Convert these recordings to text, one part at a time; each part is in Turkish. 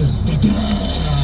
is the day.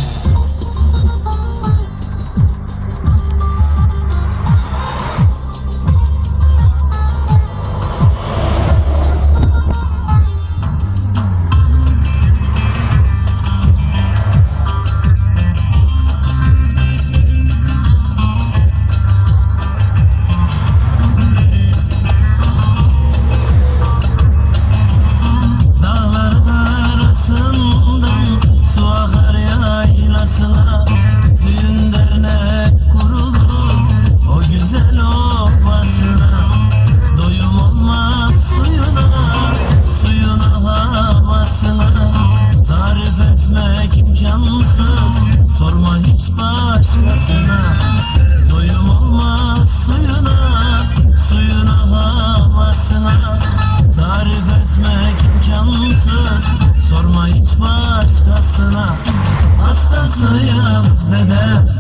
Başkasına Doyum olmaz suyuna, suyuna havasına Tarif etmek imkansız. Sorma hiç başkasına Hastasıyız dede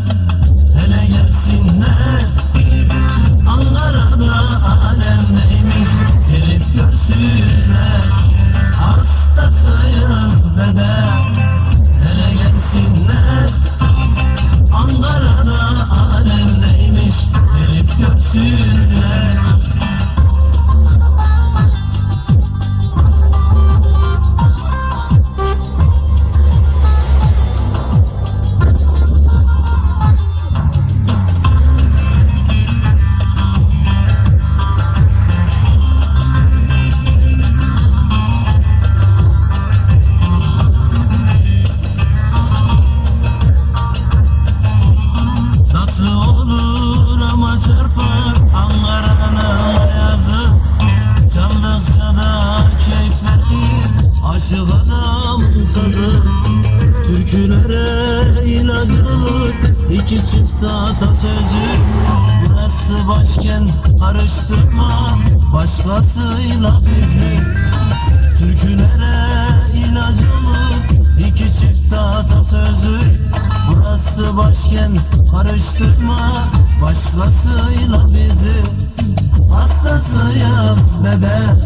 Türkülere ilaç olur. İki çift atasözü. Burası başkent karıştırma. Başkasıyla bizi. Türkülere ilaç olur. İki çift atasözü. Burası başkent karıştırma. Başkasıyla bizi. Hastasıyız gelsinler